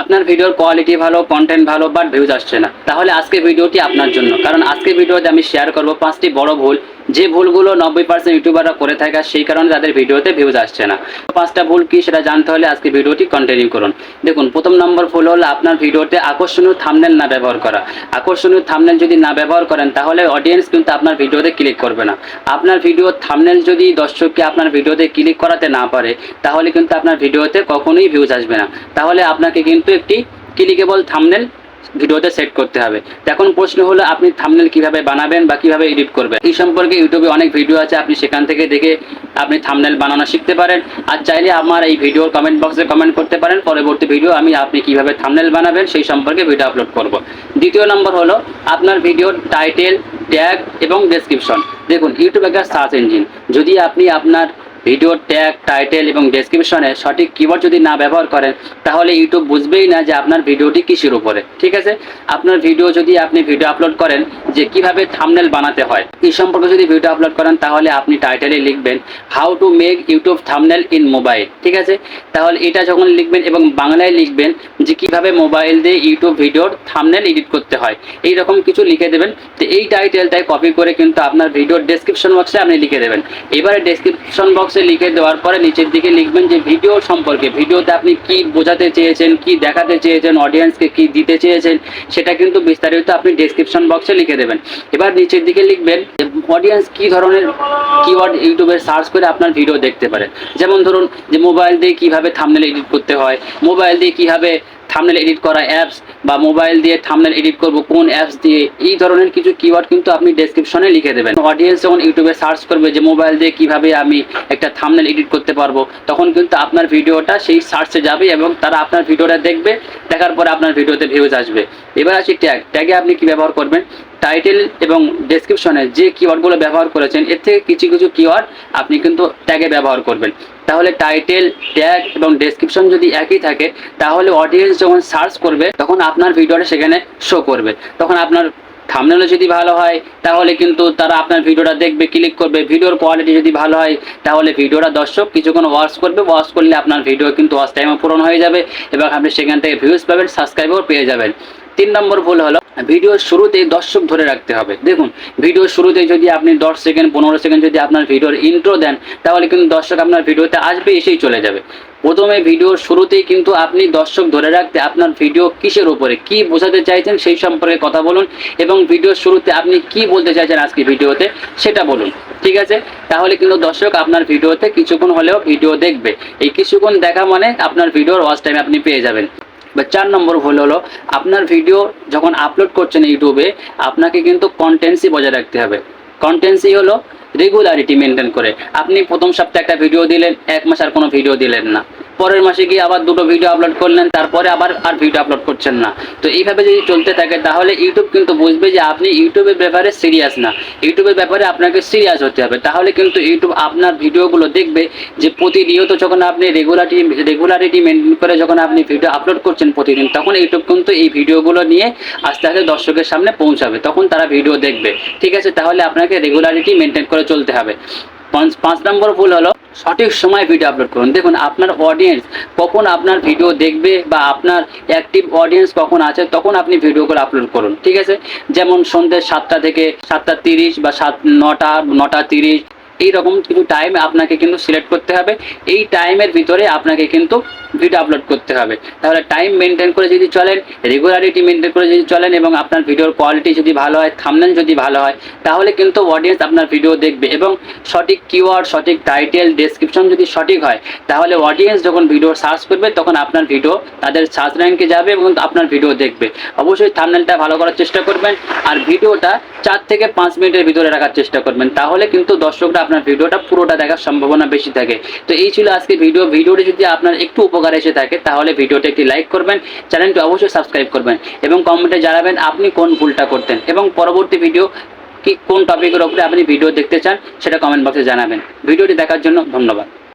আপনার ভিডিওর কোয়ালিটি ভালো কন্টেন্ট ভালো বাট ভিউজ আসছে না। তাহলে আজকে ভিডিওটি আপনার জন্য। কারণ আজকে ভিডিওতে আমি শেয়ার করব পাঁচটি বড় ভুল। যে ভুলগুলো নব্বই পার্সেন্ট ইউটিউবাররা করে থাকে সেই কারণে তাদের ভিডিওতে ভিউজ আসছে না। পাঁচটা ভুল কি সেটা জানতে হলে আজকে ভিডিওটি কন্টিনিউ করুন। দেখুন, প্রথম নম্বর ভুল হলো আপনার ভিডিওতে আকর্ষণীয় থামনেল না ব্যবহার করা। আকর্ষণীয় থামনেল যদি না ব্যবহার করেন, তাহলে অডিয়েন্স কিন্তু আপনার ভিডিওতে ক্লিক করবে না। আপনার ভিডিও থামনেল যদি দর্শককে আপনার ভিডিওতে ক্লিক করাতে না পারে, তাহলে কিন্তু আপনার ভিডিওতে কখনোই ভিউজ আসবে না। তাহলে আপনাকে কিন্তু একটি ক্লিকেবল থামনেল ভিডিওতে সেট করতে হবে। এখন প্রশ্ন হলো, আপনি থামনেল কীভাবে বানাবেন বা কীভাবে এডিট করবেন? এই সম্পর্কে ইউটিউবে অনেক ভিডিও আছে, আপনি সেখান থেকে দেখে আপনি থামনেল বানানো শিখতে পারেন। আর চাইলে আমার এই ভিডিওর কমেন্ট বক্সে কমেন্ট করতে পারেন। পরবর্তী ভিডিও আমি আপনি কীভাবে থামনেল বানাবেন, সেই সম্পর্কে ভিডিও আপলোড করব। দ্বিতীয় নম্বর হলো, আপনার ভিডিওর টাইটেল ট্যাগ এবং ডেসক্রিপশন দেখুন ইউটিউব একটা সার্চ ইঞ্জিন যদি আপনি আপনার ভিডিওর ট্যাগ টাইটেল এবং ডেসক্রিপশনে সঠিক কিওয়ার্ড যদি না ব্যবহার করেন, তাহলে ইউটিউব বুঝবেই না যে আপনার ভিডিওটি কিসের উপরে। ঠিক আছে? আপনার ভিডিও যদি আপনি ভিডিও আপলোড করেন, যে কীভাবে থামনেল বানাতে হয়, এই সম্পর্কে যদি ভিডিও আপলোড করেন, তাহলে আপনি টাইটেলে লিখবেন how to make YouTube thumbnail in mobile ঠিক আছে? তাহলে এটা যখন লিখবেন এবং বাংলায় লিখবেন, যে কীভাবে মোবাইল দিয়ে ইউটিউব ভিডিওর থামনেল এডিট করতে হয় এই রকম কিছু লিখে দেবেন। তো এই টাইটেলটাই কপি করে কিন্তু আপনার ভিডিওর ডেসক্রিপশন বক্সে আপনি লিখে দেবেন। এবারে ডেসক্রিপশন বক্সে লিখে দেওয়ার পরে নিচের দিকে লিখবেন যে ভিডিও সম্পর্কে। ভিডিওতে আপনি কি বোঝাতে চেয়েছেন, কি দেখাতে চেয়েছেন অডিয়েন্সকে কি দিতে চেয়েছেন, সেটা কিন্তু বিস্তারিত আপনি ডেসক্রিপশন বক্সে লিখে দেবেন। এবার নিচের দিকে লিখবেন যে অডিয়েন্স কি ধরনের কিওয়ার্ড ইউটিউবে সার্চ করে আপনার ভিডিও দেখতে পারে। যেমন ধরুন যে মোবাইল দিয়ে কীভাবে থামনেল এডিট করতে হয় মোবাইল দিয়ে কীভাবে থামনেল এডিট করা অ্যাপস বা মোবাইল দিয়ে থামনেল এডিট করব, কোন অ্যাপস দিয়ে, এই ধরনের কিছু কিওয়ার্ড কিন্তু আপনি ডেসক্রিপশনে লিখে দেবেন। অডিয়েন্স যখন ইউটিউবে সার্চ করবে যে মোবাইল দিয়ে কীভাবে আমি একটা থামনেল এডিট করতে পারব, তখন কিন্তু আপনার ভিডিওটা সেই সার্চে যাবে এবং তারা আপনার ভিডিওটা দেখবে, দেখার পরে আপনার ভিডিওতে ভিউজ আসবে। এবার আসি ট্যাগ ট্যাগে আপনি কি ব্যবহার করবেন? টাইটেল এবং ডেসক্রিপশনে যে কিওয়ার্ডগুলো ব্যবহার করেছেন, এর থেকে কিছু কিছু কিওয়ার্ড আপনি কিন্তু ট্যাগে ব্যবহার করবেন। তাহলে টাইটেল ট্যাগ এবং ডেসক্রিপশন যদি একই থাকে, তাহলে অডিয়েন্স যখন সার্চ করবে, তখন আপনার ভিডিওটা সেখানে শো করবে। তখন আপনার থামনেলও যদি ভালো হয়, তাহলে কিন্তু তারা আপনার ভিডিওটা দেখবে ক্লিক করবে। ভিডিওর কোয়ালিটি যদি ভালো হয়, তাহলে ভিডিওটা দর্শক কিছুক্ষণ ওয়াচ করবে। ওয়াচ করলে আপনার ভিডিও কিন্তু ওয়াচ টাইমও পূরণ হয়ে যাবে এবং আপনি সেখান থেকে ভিউজ পাবেন সাবস্ক্রাইবও পেয়ে যাবেন। তিন নম্বর ভুল হলো ভিডিওর শুরুতেই দর্শক ধরে রাখতে হবে। দেখুন ভিডিওর শুরুতে যদি আপনি দশ সেকেন্ড, পনেরো সেকেন্ড যদি আপনার ভিডিওর ইন্ট্রো দেন, তাহলে কিন্তু দর্শক আপনার ভিডিওতে আসবে, এসেই চলে যাবে। প্রথমে ভিডিওর শুরুতেই কিন্তু আপনি দর্শক ধরে রাখতে আপনার ভিডিও কিসের উপরে, কি বোঝাতে চাইছেন সেই সম্পর্কে কথা বলুন এবং ভিডিওর শুরুতে আপনি কি বলতে চাইছেন আজকে ভিডিওতে, সেটা বলুন। ঠিক আছে? তাহলে কিন্তু দর্শক আপনার ভিডিওতে কিছুক্ষণ হলেও ভিডিও দেখবে। এই কিছুক্ষণ দেখা মানে আপনার ভিডিওর ওয়াচ টাইম আপনি পেয়ে যাবেন। বা চার নম্বর ভুল হলো, আপনার ভিডিও যখন আপলোড করছেন ইউটিউবে আপনাকে কিন্তু কন্টেন্সি বজায় রাখতে হবে। কন্টেন্সি হলো রেগুলারিটি মেনটেন করে। আপনি প্রথম সপ্তাহে একটা ভিডিও দিলেন, এক মাস আর কোনো ভিডিও দিলেন না। পরের মাসে গিয়ে আবার দুটো ভিডিও আপলোড করলেন, তারপরে আবার আর ভিডিও আপলোড করছেন না। তো এইভাবে যদি চলতে থাকে, তাহলে ইউটিউব কিন্তু বুঝবে যে আপনি ইউটিউবের ব্যাপারে সিরিয়াস না। ইউটিউবের ব্যাপারে আপনাকে সিরিয়াস হতে হবে। তাহলে কিন্তু ইউটিউব আপনার ভিডিওগুলো দেখবে যে প্রতিনিয়ত যখন আপনি রেগুলারিটি রেগুলারিটি মেনটেন করে যখন আপনি ভিডিও আপলোড করছেন প্রতিদিন, তখন ইউটিউব কিন্তু এই ভিডিওগুলো নিয়ে আস্তে আস্তে দর্শকের সামনে পৌঁছাবে। তখন তারা ভিডিও দেখবে। ঠিক আছে, তাহলে আপনাকে রেগুলারিটি মেনটেন করে চলতে হবে। পাঁচ নম্বর ভুল হলো, সঠিক সময় ভিডিও আপলোড করুন। দেখুন, আপনার অডিয়েন্স কখন আপনার ভিডিও দেখবে বা আপনার অ্যাক্টিভ অডিয়েন্স কখন আছে, তখন আপনি ভিডিও ভিডিওগুলো আপলোড করুন, ঠিক আছে? যেমন সন্ধ্যে সাতটা থেকে সাতটা তিরিশ বা সাত নটা নটা তিরিশ এইরকম কিছু টাইম আপনাকে কিন্তু সিলেক্ট করতে হবে। এই টাইমের ভিতরে আপনাকে কিন্তু ভিডিও আপলোড করতে হবে। তাহলে টাইম মেনটেন করে যদি চলেন রেগুলারিটি মেনটেন করে যদি চলেন এবং আপনার ভিডিওর কোয়ালিটি যদি ভালো হয় থামনেল যদি ভালো হয়, তাহলে কিন্তু অডিয়েন্স আপনার ভিডিও দেখবে এবং সঠিক কিওয়ার্ড সঠিক টাইটেল ডেসক্রিপশন যদি সঠিক হয়, তাহলে অডিয়েন্স যখন ভিডিও সার্চ করবে, তখন আপনার ভিডিও তাদের সার্চ র্যাঙ্কে যাবে এবং আপনার ভিডিও দেখবে। অবশ্যই থামনেলটা ভালো করার চেষ্টা করবেন আর ভিডিওটা চার থেকে পাঁচ মিনিটের ভিতরে রাখার চেষ্টা করবেন। তাহলে কিন্তু দর্শকরা আপনার ভিডিওটা পুরোটা দেখার সম্ভাবনা বেশি থাকে। তো এই ছিল আজকে ভিডিও। ভিডিওটি যদি আপনার একটু উপকার এসে থাকে, তাহলে ভিডিওটি একটি লাইক করবেন, চ্যানেলটি অবশ্যই সাবস্ক্রাইব করবেন এবং কমেন্টে জানাবেন আপনি কোন ভুলটা করতেন এবং পরবর্তী ভিডিও কি কোন টপিকের উপরে আপনি ভিডিও দেখতে চান, সেটা কমেন্ট বক্সে জানাবেন। ভিডিওটি দেখার জন্য ধন্যবাদ।